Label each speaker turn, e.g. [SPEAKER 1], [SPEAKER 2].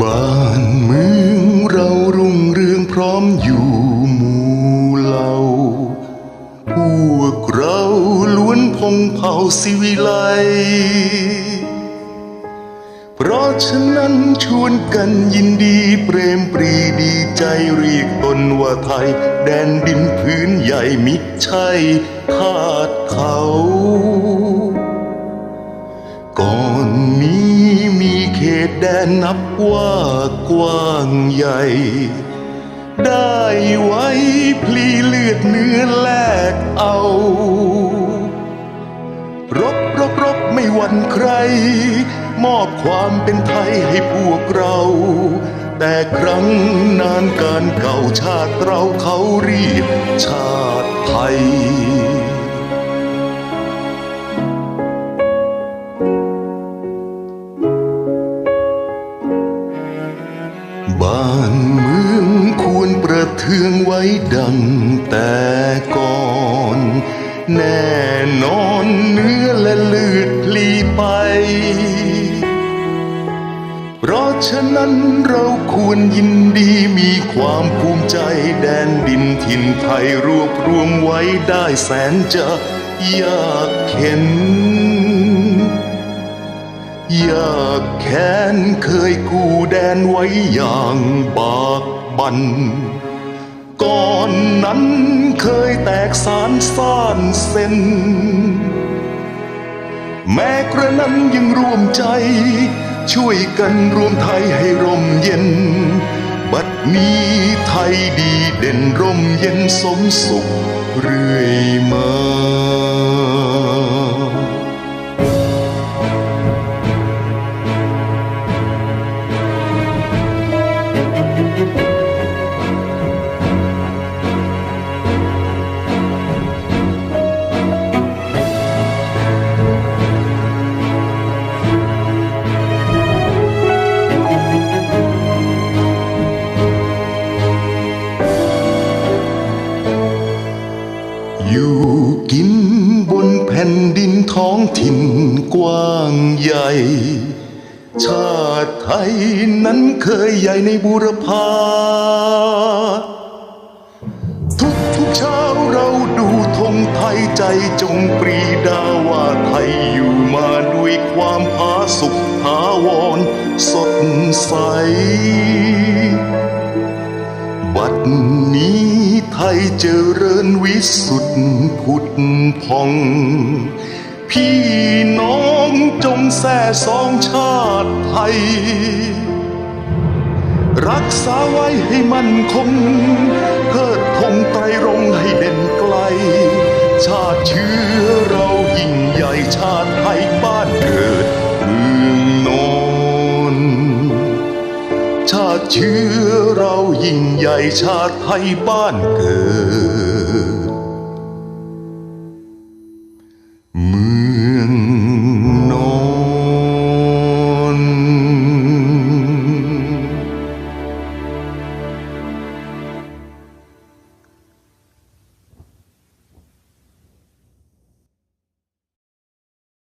[SPEAKER 1] บ้านเมืองเรารุ่งเรืองพร้อมอยู่หมู่เหล่า พวกเราล้วนพงเผ่าสิวิไล เพราะฉะนั้นชวนกันยินดีเปรมปรีดีใจเรียกตนว่าไทย แดนดินพื้นใหญ่มิใช่ทาดเขา ก่อนนี้มีเขตแดนนับว่ากว้างใหญ่ ได้ไว้พลีเลือดเนื้อแลกเอา รบรบรบไม่หวั่นใคร มอบความเป็นไทยให้พวกเรา แต่ครั้งนานการเก่าชาติเราเขาเรียกชาติไทยบ้านเมืองควรประเทืองไว้ดังแต่ก่อน แน่นอนเนื้อและเลือดพลีไป ฉะนั้นเราควรยินดีมีความภูมิใจแดนดินถิ่นไทยรวบรวมไว้ได้แสนจะยากเข็นยากแค้นเคยกู้แดนไว้อย่างบากบัน ก่อนนั้นเคยแตกสารซ่านเส้น แม้กระนั้นยังร่วมใจ ช่วยกันรวมไทยให้ร่มเย็น บัดนี้ไทยดีเด่นร่มเย็นสมสุขเรื่อยมา อยู่กินบนแผ่นดินท้องถิ่นกว้างใหญ่ ชาติไทยนั้นเคยใหญ่ในบูรพาทุกทุกเช้าเราดูธงไทยใจจงปรีดาว่าไทยอยู่มาด้วยความผาสุกถาวรสดใส นี้ไทยเจริญวิสุทธิผุดพอง พี่น้องจงแส่สองชาติไทย รักษาไว้ให้มั่นคงเทิดธงไตรรงให้เด่นไกล ชาติเชื้อเรายิ่งใหญ่ชาติไทยบ้านเกิด เชื้อเรายิ่งใหญ่ชาติไทยบ้านเกิด